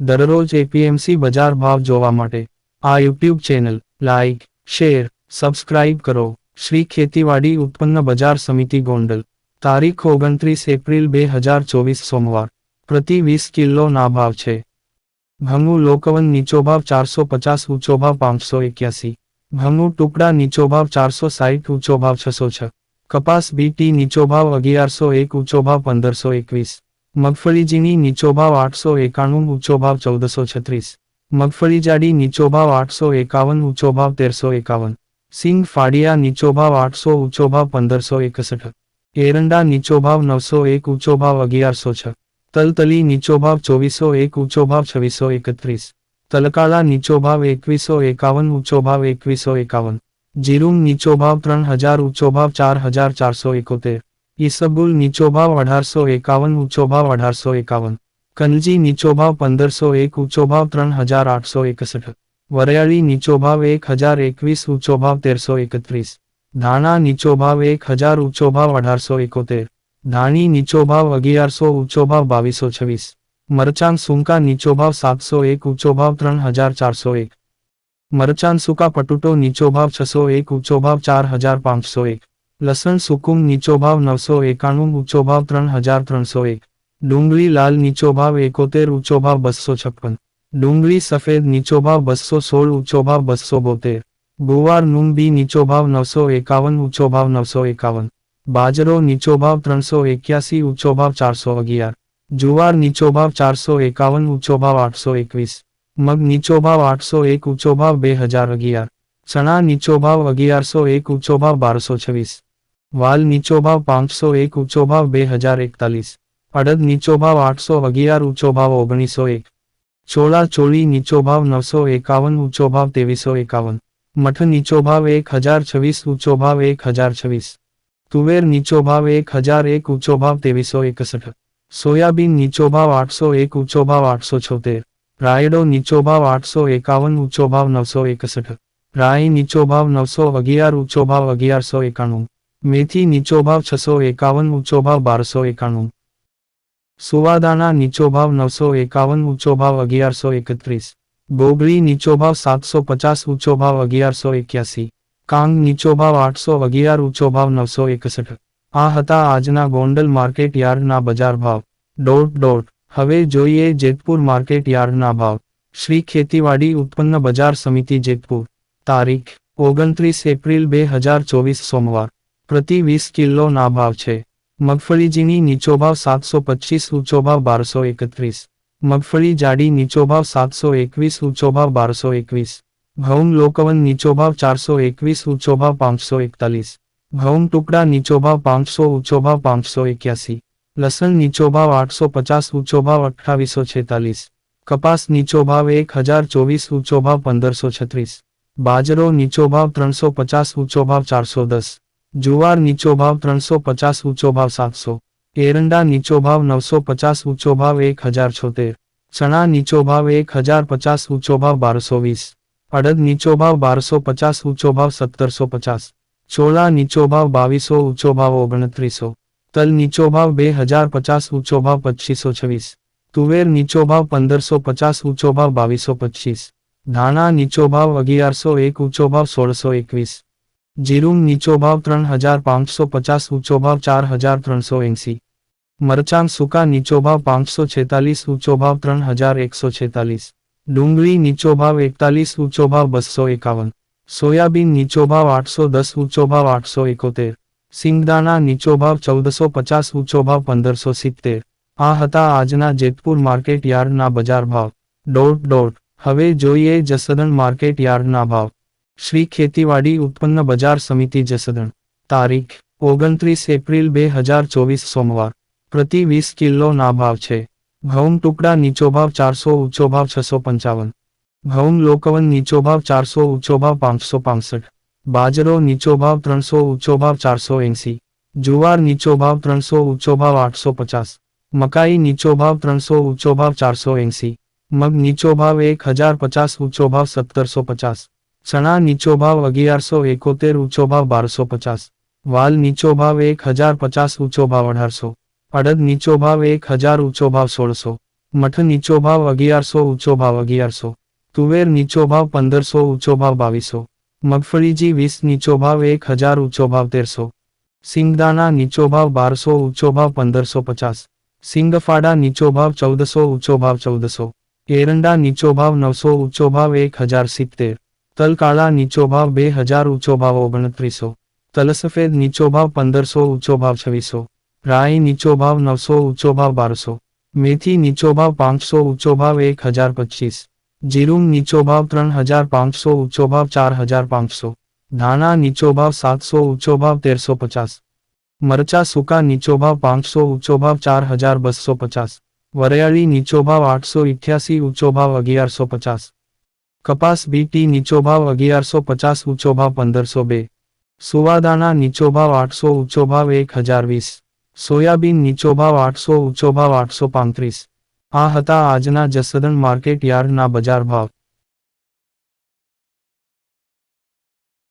દરરોજ એપીએમસી બજાર ભાવ જોવા માટે આ YouTube channel like share, subscribe કરો. શ્રી ખેતીવાડી ઉત્પન્ન બજાર સમિતિ ગોંડલ. તારીખ ઓગણત્રીસ એપ્રિલ બે હજાર ચોવીસ સોમવાર. પ્રતિ વીસ કિલો ના ભાવ છે. ભંગુ લોકવન નીચો ભાવ ચારસો પચાસ, ઊંચો ભાવ પાંચસો એક્યાસી. ભંગુ ટુકડા નીચો ભાવ ચારસો સાહીઠ, ઊંચો ભાવ છસો છ. કપાસ બીટી નીચો ભાવ અગિયારસો એક, ઊંચો ભાવ પંદરસો એકવીસ. મગફળી ઝીણી નીચો ભાવ આઠસો એકાણું, ઊંચો ભાવ ચૌદસો છત્રીસ. મગફળી જાડી નીચો ભાવ આઠસો એકાવન, ઊંચો ભાવ તેરસો એકાવન. સિંગ ફાડિયા નીચો ભાવ આઠસો, ઊંચો ભાવ પંદરસો એકસઠ. એરંડા નીચો ભાવ નવસો એક, ઊંચો ભાવ અગિયારસો છ. તલતલી નીચો ભાવ ચોવીસો એક, ઊંચો ભાવ છવ્વીસો એકત્રીસ. તલકાળા નીચો ભાવ એકવીસો એકાવન, ઊંચો ભાવ એકવીસો એકાવન. જીરુમ નીચો ભાવ ત્રણ હજાર, ઊંચો ભાવ ચાર હજાર ચારસો એકોતેર. ઈસબગુલ નીચો ભાવ અઢારસો એકાવન ઊંચો ભાવ અઢારસો એકાવન. કનજી નીચો ભાવ પંદરસો એક ઊંચો ભાવ ત્રણ હજાર આઠસો એકસઠ. વરિયાળી નીચો ભાવ એક હજાર એકવીસ ઊંચો ભાવ તેરસો એકત્રીસ. ધાણા નીચો ભાવ એક હજાર ઊંચો ભાવ અઢારસો એકોતેર. ધાણી નીચો ભાવ અગિયારસો ઊંચો ભાવ બાવીસો છવ્વીસ. મરચાં સુંકા નીચો ભાવ સાતસો એક ઊંચો ભાવ ત્રણ હજાર ચારસો એક. મરચાં સૂકા પટુટો નીચો ભાવ છસો એક ઊંચો ભાવ ચાર હજાર પાંચસો એક. લસણ સુકુમ નીચો ભાવ નવસો એકાણું, ઊંચો ભાવ ત્રણ હજાર ત્રણસો એક. ડુંગળી લાલ નીચો ભાવ એકોતેર, ઊંચો ભાવ બસો છપ્પન. ડુંગળી સફેદ નીચો ભાવ બસો સોળ, ઊંચો ભાવ બસો બોતેર. ગુવાર નૂન બી નીચો ભાવ નવસો એકાવન, ઊંચો ભાવ નવસો એકાવન. બાજરો નીચો ભાવ ત્રણસો એક્યાસી, ઊંચો ભાવ ચારસો અગિયાર. જુવાર નીચો ભાવ ચારસો એકાવન, ઊંચો ભાવ આઠસો એકવીસ. મગ નીચો ભાવ આઠસો એક, ઊંચો ભાવ બે હજાર અગિયાર. ચણા નીચો ભાવ અગિયારસો એક ઊંચો ભાવ બારસો છવ્વીસ. વાલ નીચો ભાવ પાંચસો એક ઊંચો ભાવ બે હજાર એકતાલીસ. અડદ નીચો ભાવ આઠસો અગિયાર ઊંચો ભાવ ઓગણીસો એક. ચોળા ચોળી નીચો ભાવ નવસો એકાવન ઊંચો ભાવ ત્રેવીસો એકાવન. મઠ નીચો ભાવ એક હજાર છવ્વીસ ઊંચો ભાવ એક હજાર છવ્વીસ. તુવેર નીચો ભાવ એક હજાર એક ઊંચો ભાવ ત્રેવીસો એકસઠ. સોયાબીન નીચો ભાવ આઠસો એક ઊંચો ભાવ આઠસો છોતેર. રાયડો નીચો ભાવ આઠસો એકાવન ઊંચો ભાવ નવસો એકસઠ. રાઈ નીચો ભાવ નવસો અગિયાર ઊંચો અગિયારસો એકાણું. મેથી નીચો ભાવ છસો એકાવન ઊંચો ભાવ બારસો એકાણું. સુવાદાના નીચો ભાવ નવસો એકાવન ઊંચો ભાવ અગિયારસો એકત્રીસ. ગોગળી નીચો ભાવ સાતસો પચાસ ઊંચો અગિયારસો એક્યાસી. કાંગ નીચો ભાવ આઠસો અગિયાર ઊંચો ભાવ નવસો એકસઠ. આ હતા આજના ગોંડલ માર્કેટ યાર્ડના બજાર ભાવ. Dot dot. હવે જોઈએ જેતપુર માર્કેટ યાર્ડના ભાવ. શ્રી ખેતીવાડી ઉત્પન્ન બજાર સમિતિ જેતપુર. તારીખ, ઓગણત્રીસ એપ્રિલ બે હજાર ચોવીસ સોમવાર. પ્રતિ વીસ કિલો ના ભાવ છે. મગફળીજીની નીચો ભાવ સાતસો પચીસ, ઊંચો ભાવ બારસો એકત્રીસ. મગફળી જાડી નીચો ભાવ સાતસો એકવીસ, ઊંચો ભાવ બારસો એકવીસ. ઘઉં લોકવન નીચો ભાવ ચારસો એકવીસ, ઊંચો ભાવ પાંચસો એકતાલીસ. ઘઉં ટુકડા નીચો ભાવ પાંચસો, ઊંચો ભાવ પાંચસો એક્યાસી. લસણ નીચો ભાવ આઠસો પચાસ, ઊંચો ભાવ અઠ્ઠાવીસો છેતાલીસ. કપાસ નીચો ભાવ એક હજાર ચોવીસ, ઊંચો ભાવ પંદરસો છત્રીસ. બાજરો નીચો ભાવ ત્રણસો પચાસ ઊંચો ભાવ ચારસો દસ. જુવાર નીચો ભાવ ત્રણસો પચાસ ઊંચો ભાવ સાતસો. એરંડા નીચો ભાવ નવસો પચાસ ઊંચો ભાવ એક હજાર છોતેર. ચણા નીચો ભાવ એક હજાર પચાસ ઊંચો ભાવ બારસો વીસ. અડદ નીચો ભાવ બારસો પચાસ ઊંચો ભાવ સત્તરસો પચાસ. ચોળા નીચો ભાવ બાવીસો ઊંચો ભાવ ઓગણત્રીસો. તલ નીચો ભાવ બે હજાર પચાસ ઊંચો ભાવ પચીસો છવ્વીસ. તુવેર નીચો ભાવ પંદરસો પચાસ ઊંચો ભાવ બાવીસો પચીસ. ધાણા નીચો ભાવ અગિયારસો એક ઊંચો ભાવ સોળસો એકવીસ. જીરુમ નીચો ભાવ ત્રણ હજાર પાંચસો પચાસ ઊંચો ચાર હજાર ત્રણસો એંસી. મરચાં સૂકા નીચો ભાવ પાંચસો છેતાલીસ ઊંચો ત્રણ હજાર એકસો છેતાલીસ. ડુંગળી નીચો ભાવ એકતાલીસ ઊંચો બસો એકાવન. સોયાબીન નીચો ભાવ આઠસો દસ ઊંચો આઠસો એકોતેર. સિંગદાણા નીચો ભાવ ચૌદસો પચાસ ઊંચો પંદરસો સિત્તેર. આ હતા આજના જેતપુર માર્કેટ યાર્ડના બજાર ભાવ. Dot dot. હવે જોઈએ જસદણ માર્કેટ યાર્ડના ભાવ. શ્રી ખેતીવાડી ઉત્પન્ન બજાર સમિતિ જસદણ. તારીખ, ઓગણત્રીસ એપ્રિલ બે હજાર ચોવીસ સોમવાર. પ્રતિ વીસ કિલોના ભાવ છે. ઘઉં ટુકડા નીચો ભાવ ચારસો, ઊંચો ભાવ છસો પંચાવન. ઘઉં લોકવન નીચો ભાવ ચારસો, ઊંચો ભાવ પાંચસો પાંસઠ. બાજરો નીચો ભાવ ત્રણસો, ઊંચો ભાવ ચારસો એંસી. જુવાર નીચો ભાવ ત્રણસો, ઊંચો ભાવ આઠસો પચાસ. મકાઈ નીચો ભાવ ત્રણસો, ઊંચો ભાવ ચારસો એંસી. મગ નીચો ભાવ એક હજાર પચાસ, ઊંચો ભાવ સત્તરસો પચાસ. ચણા નીચો ભાવ અગિયારસો એકોતેર, ઊંચો ભાવ બારસો પચાસ. વાલ નીચો ભાવ એક હજાર પચાસ, ઊંચો ભાવ અઢારસો. અડદ નીચો ભાવ એક હજાર, ઊંચો ભાવ સોળસો. મઠ નીચો ભાવ અગિયારસો, ઊંચો ભાવ અગિયારસો. તુવેર નીચો ભાવ પંદરસો, ઊંચો ભાવ બાવીસો. મગફળીજી વીસ નીચો ભાવ એક હજાર, ઊંચો ભાવ તેરસો. સિંગદાણા નીચો ભાવ બારસો, ઊંચો ભાવ પંદરસો પચાસ. સિંગફાડા નીચો ભાવ ચૌદસો, ઊંચો ભાવ ચૌદસો. એરંડા નીચો ભાવ નવસો ઊંચો ભાવ એક હજાર સિત્તેર. તલકાળા નીચો ભાવ બે હજાર ઊંચો ભાવ ઓગણત્રીસો. તલસફેદ નીચો ભાવ પંદરસો ઊંચો ભાવ છવ્વીસો. રાઈ નીચો ભાવ નવસો ઊંચો ભાવ બારસો. મેથી નીચો ભાવ પાંચસો ઊંચો ભાવ એક હજાર પચીસ. જીરું નીચો ભાવ ત્રણ હજાર પાંચસો ઊંચો ભાવ ચાર હજાર પાંચસો. ધાણા નીચો ભાવ સાતસો ઊંચો ભાવ તેરસો પચાસ. મરચા સૂકા નીચો ભાવ પાંચસો ઊંચો ભાવ ચાર હજાર બસો પચાસ. વરિયાળી નીચો ભાવ આઠસો ઇઠ્યાસી, ઊંચો ભાવ અગિયારસો પચાસ. કપાસ બીટી નીચો ભાવ અગિયારસો પચાસ, ઊંચો ભાવ પંદરસો બે. સુવાદાના નીચો ભાવ આઠસો, ઊંચો ભાવ એક હજાર વીસ. સોયાબીન નીચો ભાવ આઠસો, ઊંચો ભાવ આઠસો પાંત્રીસ. આ હતા આજના જસદણ માર્કેટ યાર્ડના બજાર ભાવ.